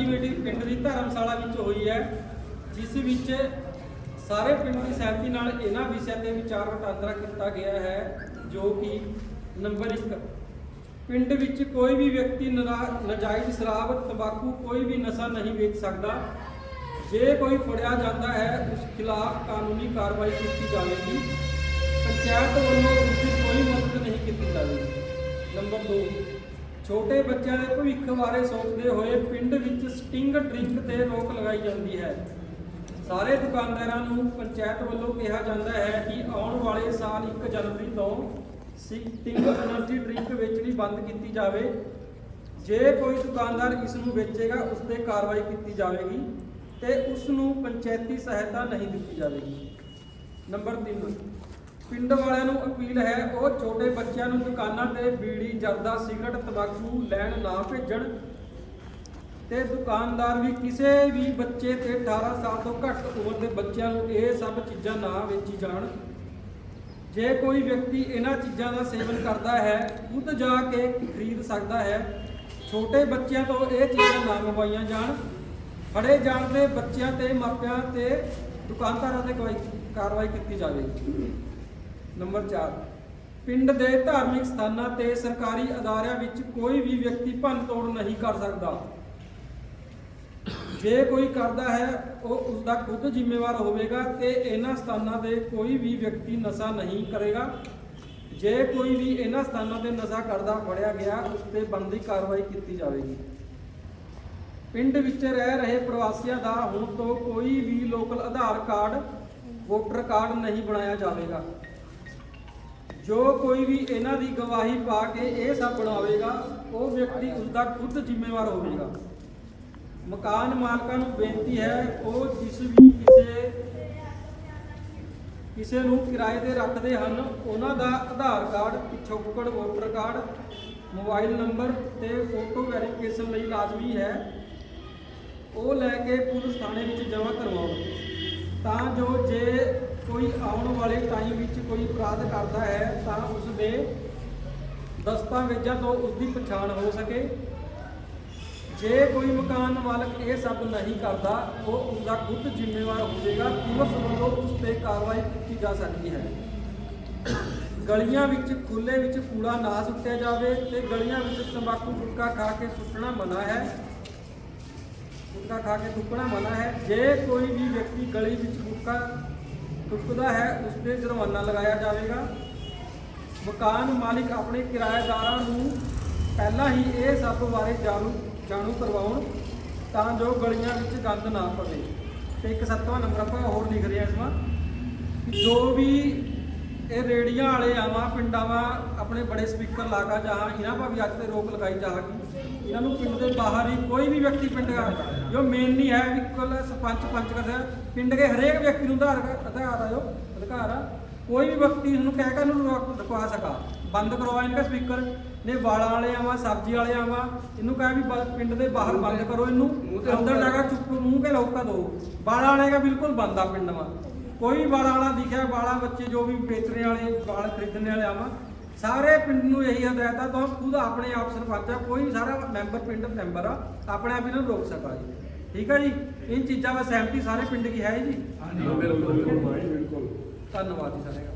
ਅੱਜ ਮੀਟਿੰਗ ਪਿੰਡ ਦੀ ਧਰਮਸ਼ਾਲਾ ਵਿੱਚ ਹੋਈ ਹੈ, ਜਿਸ ਵਿੱਚ ਸਾਰੇ ਪਿੰਡ ਦੀ ਸਹਿਮਤੀ ਨਾਲ ਇਹਨਾਂ ਵਿਸ਼ਿਆਂ ਤੇ ਵਿਚਾਰ ਵਟਾਂਦਰਾ ਕੀਤਾ ਗਿਆ ਹੈ, ਜੋ ਕਿ ਨੰਬਰ 1 ਪਿੰਡ ਵਿੱਚ ਕੋਈ ਵੀ ਵਿਅਕਤੀ ਨਰਾ- ਨਾਜਾਇਜ਼ ਸ਼ਰਾਬ, ਤੰਬਾਕੂ, ਕੋਈ ਵੀ ਨਸ਼ਾ ਨਹੀਂ ਵੇਚ ਸਕਦਾ। ਜੇ ਕੋਈ ਫੜਿਆ ਜਾਂਦਾ ਹੈ, ਉਸ ਖਿਲਾਫ ਕਾਨੂੰਨੀ ਕਾਰਵਾਈ ਕੀਤੀ ਜਾਵੇਗੀ। ਪੰਚਾਇਤ ਵੱਲੋਂ ਉਸ ਦੀ ਕੋਈ ਮਦਦ ਨਹੀਂ ਕੀਤੀ ਜਾਵੇਗੀ। ਨੰਬਰ 2 ਛੋਟੇ ਬੱਚਿਆਂ ਦੇ ਭਵਿੱਖ ਬਾਰੇ ਸੋਚਦੇ ਹੋਏ ਪਿੰਡ ਵਿੱਚ ਸਟਿੰਗ ਡਰਿੰਕ ਤੇ ਰੋਕ ਲਗਾਈ ਜਾਂਦੀ ਹੈ। ਸਾਰੇ ਦੁਕਾਨਦਾਰਾਂ ਨੂੰ ਪੰਚਾਇਤ ਵੱਲੋਂ ਕਿਹਾ ਜਾਂਦਾ ਹੈ ਕਿ ਆਉਣ ਵਾਲੇ ਸਾਲ 1 ਜਨਵਰੀ ਤੋਂ ਸਟਿੰਗ ਐਨਰਜੀ ਡਰਿੰਕ ਵੇਚਣੀ ਬੰਦ ਕੀਤੀ ਜਾਵੇ। ਜੇ ਕੋਈ ਦੁਕਾਨਦਾਰ ਇਸ ਨੂੰ ਵੇਚੇਗਾ, ਉਸ ਤੇ ਕਾਰਵਾਈ ਕੀਤੀ ਜਾਵੇਗੀ ਤੇ ਉਸ ਨੂੰ ਪੰਚਾਇਤੀ ਸਹਾਇਤਾ ਨਹੀਂ ਦਿੱਤੀ ਜਾਵੇਗੀ। ਨੰਬਰ 3 ਪਿੰਡ ਵਾਲਿਆਂ ਨੂੰ ਅਪੀਲ ਹੈ, ਉਹ ਛੋਟੇ ਬੱਚਿਆਂ ਨੂੰ ਦੁਕਾਨਾਂ ਤੇ ਬੀੜੀ ਜਰਦਾ, ਸਿਗਰਟ, ਤੰਬਾਕੂ ਲੈਣ ਨਾ ਭੇਜਣ। ਤੇ ਦੁਕਾਨਦਾਰ ਵੀ ਕਿਸੇ ਵੀ ਬੱਚੇ ਤੇ 18 ਸਾਲ ਤੋਂ ਘੱਟ ਉਮਰ ਦੇ ਬੱਚਿਆਂ ਨੂੰ ਇਹ ਸਭ ਚੀਜ਼ਾਂ ਨਾ ਵੇਚੀ ਜਾਣ। ਜੇ ਕੋਈ ਵਿਅਕਤੀ ਇਹਨਾਂ ਚੀਜ਼ਾਂ ਦਾ ਸੇਵਨ ਕਰਦਾ ਹੈ, ਖੁਦ ਜਾ ਕੇ ਖਰੀਦ ਸਕਦਾ ਹੈ। ਛੋਟੇ ਬੱਚਿਆਂ ਤੋਂ ਇਹ ਚੀਜ਼ਾਂ ਨਾ ਮੰਗਵਾਈਆਂ ਜਾਣ। ਫੜੇ ਜਾਣ ਦੇ ਬੱਚਿਆਂ ਤੇ, ਮਾਪਿਆਂ ਤੇ ਦੁਕਾਨਦਾਰਾਂ ਤੇ ਕਾਰਵਾਈ ਕੀਤੀ ਜਾਵੇ। ਨੰਬਰ 4 ਪਿੰਡ ਦੇ ਧਾਰਮਿਕ ਸਥਾਨਾਂ ਤੇ ਸਰਕਾਰੀ ਅਦਾਰਿਆਂ ਵਿੱਚ ਕੋਈ ਵੀ ਵਿਅਕਤੀ ਭੰਨ ਤੋੜ ਨਹੀਂ ਕਰ ਸਕਦਾ। ਜੇ ਕੋਈ ਕਰਦਾ ਹੈ, ਉਹ ਉਸ ਦਾ ਖੁਦ ਜ਼ਿੰਮੇਵਾਰ ਹੋਵੇਗਾ ਤੇ ਇਹਨਾਂ ਸਥਾਨਾਂ ਤੇ ਕੋਈ ਵੀ ਵਿਅਕਤੀ ਨਸ਼ਾ ਨਹੀਂ ਕਰੇਗਾ। ਜੇ ਕੋਈ ਵੀ ਇਹਨਾਂ ਸਥਾਨਾਂ ਤੇ ਨਸ਼ਾ ਕਰਦਾ ਫੜਿਆ ਗਿਆ, ਉਸ ਤੇ ਬਣਦੀ ਕਾਰਵਾਈ ਕੀਤੀ ਜਾਵੇਗੀ। ਪਿੰਡ ਵਿੱਚ ਰਹਿ ਰਹੇ ਪ੍ਰਵਾਸੀਆਂ ਦਾ ਹੁਣ ਤੋਂ ਕੋਈ ਵੀ local Aadhaar card, voter card ਨਹੀਂ ਬਣਾਇਆ ਜਾਵੇਗਾ। ਜੋ ਕੋਈ ਵੀ ਇਹਨਾਂ ਦੀ ਗਵਾਹੀ ਪਾ ਕੇ ਇਹ ਸਭ ਬਣਾਵੇਗਾ, ਉਹ ਵਿਅਕਤੀ ਉਸ ਦਾ ਖੁਦ ਜ਼ਿੰਮੇਵਾਰ ਹੋਵੇਗਾ। ਮਕਾਨ ਮਾਲਕਾਂ ਨੂੰ ਬੇਨਤੀ ਹੈ, ਉਹ ਜਿਸ ਵੀ ਕਿਸੇ ਕਿਸੇ ਨੂੰ ਕਿਰਾਏ ਤੇ ਰੱਖਦੇ ਹਨ, ਉਹਨਾਂ ਦਾ ਆਧਾਰ ਕਾਰਡ ਪਿਛੋਕੜ ਵੋਟਰ ਕਾਰਡ, ਮੋਬਾਈਲ ਨੰਬਰ ਤੇ ਫੋਟੋ ਵੈਰੀਫਿਕੇਸ਼ਨ ਲਈ ਲਾਜ਼ਮੀ ਹੈ। ਉਹ ਲੈ ਕੇ ਪੁਲਿਸ ਥਾਣੇ ਵਿੱਚ ਜਮ੍ਹਾਂ ਕਰਵਾਓ। ਤਾਂ ਜੋ ਜੇ ਕੋਈ ਆਉਣ ਵਾਲੇ ਟਾਈਮ ਵਿੱਚ ਕੋਈ ਅਪਰਾਧ ਕਰਦਾ ਹੈ, ਤਾਂ ਉਸ ਦੇ ਦਸਤਾਵੇਜ਼ਾਂ ਤੋਂ ਉਸ ਦੀ ਪਛਾਣ ਹੋ ਸਕੇ। ਜੇ ਕੋਈ ਮਕਾਨ ਮਾਲਕ ਇਹ ਸਭ ਨਹੀਂ ਕਰਦਾ, ਉਹ ਉਸ ਦਾ ਖੁਦ ਜ਼ਿੰਮੇਵਾਰ ਹੋਵੇਗਾ, ਪੁਲਿਸ ਵੱਲੋਂ ਉਸ ਤੇ ਕਾਰਵਾਈ ਕੀਤੀ ਜਾ ਸਕਦੀ ਹੈ। ਗਲੀਆਂ ਵਿੱਚ ਖੁੱਲੇ ਵਿੱਚ ਕੂੜਾ ਨਾ ਸੁੱਟਿਆ ਜਾਵੇ ਤੇ ਗਲੀਆਂ ਵਿੱਚ ਤੰਬਾਕੂ ਗੁਟਕਾ ਖਾ ਕੇ ਸੁੱਟਣਾ ਮਨਾ ਹੈ। ਗੁਟਕਾ ਖਾ ਕੇ ਥੁੱਕਣਾ ਮਨਾ ਹੈ। ਜੇ ਕੋਈ ਵੀ ਵਿਅਕਤੀ ਗਲੀ ਵਿੱਚ ਗੁਟਕਾ ਥੁੱਕਦਾ ਹੈ, ਉਸ ਤੇ ਜੁਰਮਾਨਾ ਲਗਾਇਆ ਜਾਵੇਗਾ। ਮਕਾਨ ਮਾਲਿਕ ਆਪਣੇ ਕਿਰਾਏਦਾਰਾਂ ਨੂੰ ਪਹਿਲਾਂ ਹੀ ਇਹ ਸਭ ਬਾਰੇ ਜਾਣੂ ਜਾਣੂ ਕਰਵਾਉਣ ਤਾਂ ਜੋ ਗਲੀਆਂ ਵਿੱਚ ਗੰਦ ਨਾ ਪਵੇ। ਤੇ ਇੱਕ ਸੱਤਵਾਂ ਨੰਬਰ ਆਪਾਂ ਹੋਰ ਲਿਖ ਰਹੇ ਹਾਂ ਇਸ ਕਿ ਜੋ ਵੀ ਇਹ ਰੇੜੀਆਂ ਵਾਲੇ ਆਵਾ ਪਿੰਡਾਂ ਵਾ ਆਪਣੇ ਬੜੇ ਸਪੀਕਰ ਲਾਗਾ ਜਹਾਂ ਇਹਨਾਂ ਪਾ ਵੀ ਅੱਜ ਤੇ ਰੋਕ ਲਗਾਈ ਜਾਹਗੀ ਇਹਨਾਂ ਨੂੰ ਪਿੰਡ ਦੇ ਬਾਹਰ ਹੀ ਕੋਈ ਵੀ ਵਿਅਕਤੀ ਪਿੰਡ ਦਾ ਜੋ ਮੇਨ ਨਹੀਂ ਹੈ ਵੀ ਕੋਲ ਸਰਪੰਚ ਪੰਚ ਕਰਦਾ ਪਿੰਡ ਦੇ ਹਰੇਕ ਵਿਅਕਤੀ ਨੂੰ ਆਧਾਰ ਅਧਿਕਾਰ ਆ ਜੋ ਅਧਿਕਾਰ ਆ। ਕੋਈ ਵੀ ਵਿਅਕਤੀ ਨੂੰ ਕਹਿ ਕੇ ਇਹਨੂੰ ਰੋਕ ਰੁਕਵਾ ਸਕਾ। ਬੰਦ ਕਰਵਾ ਇਨਕਾ ਸਪੀਕਰ ਨੇ ਵਾਲਾਂ ਵਾਲੇ ਆਵਾ ਸਬਜ਼ੀ ਵਾਲੇ ਆਵਾ ਇਹਨੂੰ ਕਹੇ ਵੀ ਪਿੰਡ ਦੇ ਬਾਹਰ ਬੰਦ ਕਰੋ ਇਹਨੂੰ। ਅੰਦਰ ਜਾਗਾ ਚੁੱਪ ਮੂੰਹ ਕੇ ਲੌਕਾ ਦੋ। ਵਾਲਾਂ ਵਾਲੇ ਦਾ ਬਿਲਕੁਲ ਬੰਦ ਆ ਪਿੰਡ ਮਾ ਕੋਈ ਵਾਲਾ ਵਾਲਾ ਦਿਖਿਆ ਵਾਲਾ ਬੱਚੇ ਜੋ ਵੀ ਵੇਚਣੇ ਵਾਲੇ ਵਾਲ ਖਰੀਦਣ ਵਾਲੇ ਆਵਾਂ ਸਾਰੇ ਪਿੰਡ ਨੂੰ ਇਹੀ ਹਦਾਇਤ ਆ ਤਾਂ ਖੁਦ ਆਪਣੇ ਆਪ ਸਰਪੰਚ ਆ ਕੋਈ ਸਾਰਾ ਮੈਂਬਰ ਪਿੰਡ ਮੈਂਬਰ ਆ ਆਪਣੇ ਆਪ ਇਹਨਾਂ ਨੂੰ ਰੋਕ ਸਕਾ ਜੀ। ਠੀਕ ਆ ਜੀ? ਇਹ ਚੀਜ਼ਾਂ ਦਾ ਸਹਿਮਤੀ ਸਾਰੇ ਪਿੰਡ ਦੀ ਹੈ ਜੀ। ਬਿਲਕੁਲ ਧੰਨਵਾਦ ਜੀ ਸਾਰੇ